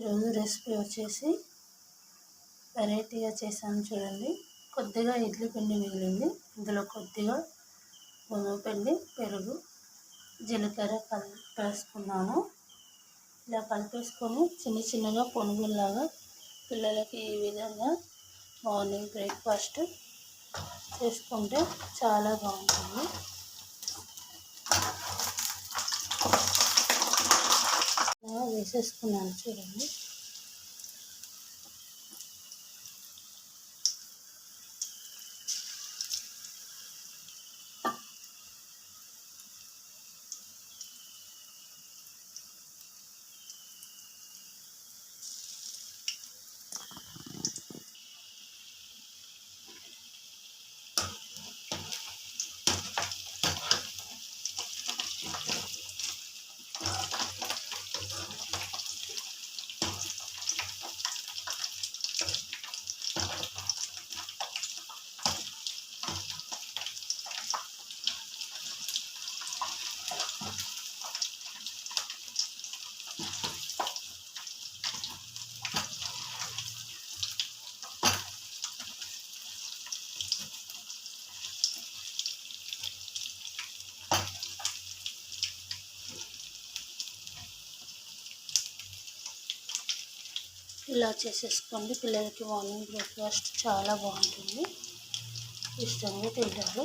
ఈరోజు రెసిపీ వచ్చేసి వెరైటీగా చేశాను చూడండి. కొద్దిగా ఇడ్లీ పిండి మిగిలింది. ఇందులో కొద్దిగా గోధుమ పిండి పెరుగు జీలకర్ర కలిపేసుకున్నాను ఇలా కలిపేసుకొని చిన్న చిన్నగా పొనుగుల్లాగా పిల్లలకి ఈ విధంగా మార్నింగ్ బ్రేక్ఫాస్ట్ చేసుకుంటే చాలా బాగుంటుంది. వేసేసుకున్నాను చూడండి. ఇలా చేసేసుకోండి. పిల్లలకి మార్నింగ్ బ్రేక్ఫాస్ట్ చాలా బాగుంటుంది. ఇష్టంగా తింటారు.